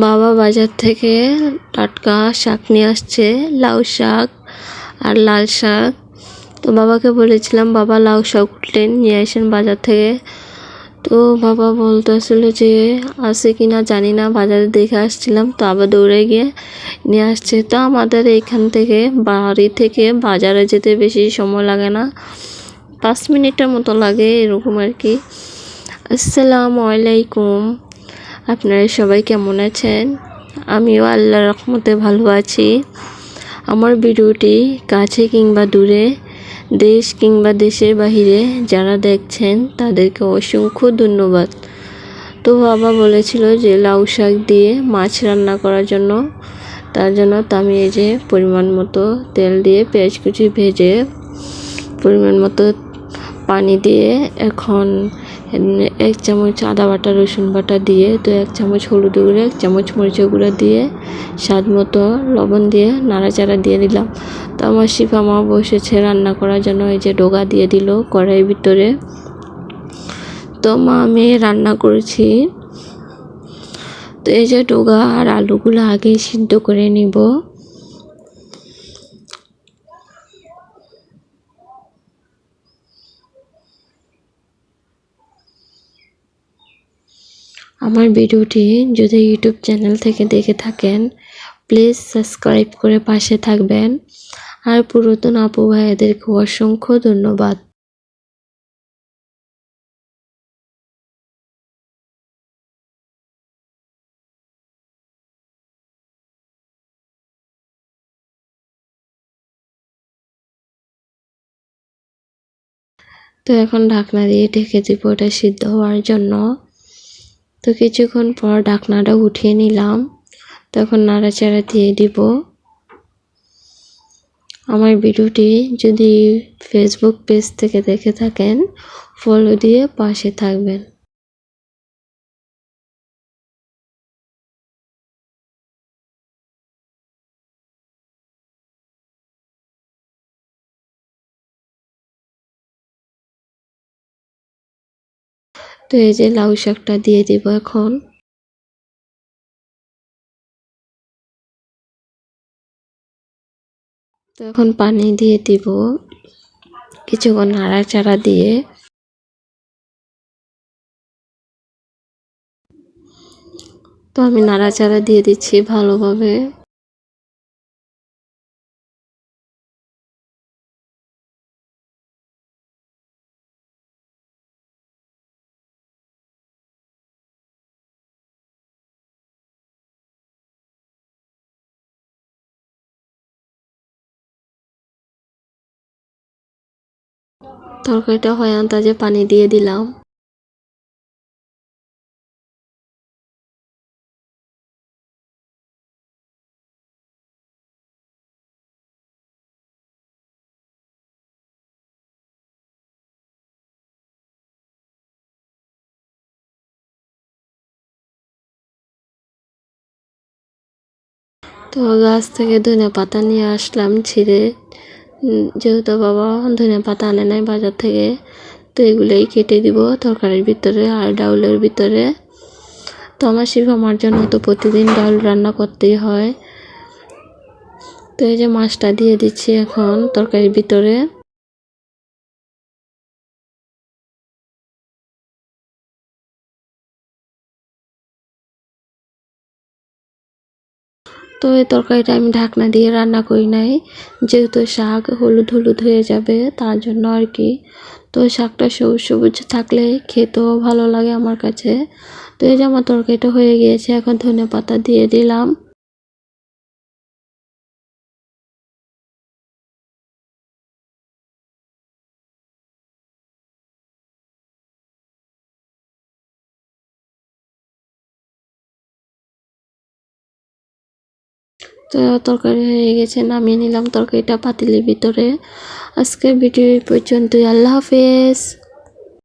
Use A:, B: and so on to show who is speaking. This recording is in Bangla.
A: বাবা বাজার থেকে টাটকা শাক নিয়ে আসছে, লাউ শাক আর লাল শাক। তো বাবাকে বলেছিলাম, বাবা, লাউ শাক উঠলেন নিয়ে আসেন বাজার থেকে। তো বাবা বলতে বলতেছিল যে, আছে কি না জানি না, বাজারে দেখে আসছিলাম। তো আবার দৌড়ে গিয়ে নিয়ে আসছে। তো আমাদের এখান থেকে, বাড়ি থেকে বাজারে যেতে বেশি সময় লাগে না। পাঁচ মিনিটের মতো লাগে এরকম আর কি। আসসালামু আলাইকুম। আপনারা সবাই কেমন আছেন? আমিও আল্লাহর রহমতে ভালো আছি। আমার ভিডিওটি কাছে কিংবা দূরে, দেশ কিংবা দেশের বাহিরে যারা দেখছেন, তাদেরকে অসংখ্য ধন্যবাদ। তো বাবা বলেছিল যে লাউ শাক দিয়ে মাছ রান্না করার জন্য। তার জন্য আমি এই যে পরিমাণ মতো তেল দিয়ে পেঁয়াজ কুচি ভেজে, পরিমাণ মতো পানি দিয়ে এখন এক চামচ আদা বাটা, রসুন বাটা দিয়ে তো এক চামচ হলুদ গুঁড়ো, এক চামচ মরিচের গুঁড়ো দিয়ে স্বাদ মতো লবণ দিয়ে নাড়াচাড়া দিয়ে দিলাম তো আমার শিফা মা বসেছে রান্না করার জন্য, এই যে ডোগা দিয়ে দিল কড়াইয়ের ভিতরে। তো মা, আমি রান্না করেছি। তো এই যে ডোগা আর আলুগুলো আগে সিদ্ধ করে নিব। আমার ভিডিওটি যদি ইউটিউব চ্যানেল থেকে দেখে থাকেন, প্লিজ সাবস্ক্রাইব করে পাশে থাকবেন। আর পুরাতন আপু ভাইয়াদেরকে অসংখ্য ধন্যবাদ। তো এখন ঢাকনা দিয়ে ঢেকে দিব ওটা সিদ্ধ হওয়ার জন্য। তো কিছুক্ষণ পর ডাকনাটা উঠিয়ে নিলাম। তখন নাড়াচাড়া দিয়ে দিব। আমার ভিডিওটি যদি ফেসবুক পেজ থেকে দেখে থাকেন ফলো দিয়ে পাশে থাকবেন। তো এই যে লাউ শাকটা দিয়ে দিব এখন। তো এখন পানি দিয়ে দিব কিছুক্ষণ নাড়াচাড়া দিয়ে। তো আমি নাড়াচাড়া দিয়ে দিচ্ছি ভালোভাবে। তরকারিটা হয় আন্দাজে পানি দিয়ে দিলাম। তো গাছ থেকে ধনে পাতা নিয়ে আসলাম ছিঁড়ে। যেহেতু বাবা ধনে পাতা আনে নাই বাজার থেকে, তো এগুলোই কেটে দিব তরকারির ভিতরে আর ডাউলের ভিতরে। তো আমার শিব আমার জন্য তো প্রতিদিন ডাউল রান্না করতেই হয়। তো এই যে মাছটা দিয়ে দিচ্ছি এখন তরকারির ভিতরে। তো এই তরকারিটা আমি ঢাকনা দিয়ে রান্না করি নাই। যেহেতু শাক হলুদ হলুদ হয়ে যাবে, তার জন্য আর কি। তো শাকটা সবুজ সবুজ থাকলে খেতেও ভালো লাগে আমার কাছে। তো এই যে আমার তরকারিটা হয়ে গিয়েছে, এখন ধনে পাতা দিয়ে দিলাম। তো তরকারি হয়ে গেছে, নামিয়ে নিলাম তরকারিটা পাতিলের ভিতরে। আজকের ভিডিও এই পর্যন্তই, আল্লাহ হাফেজ।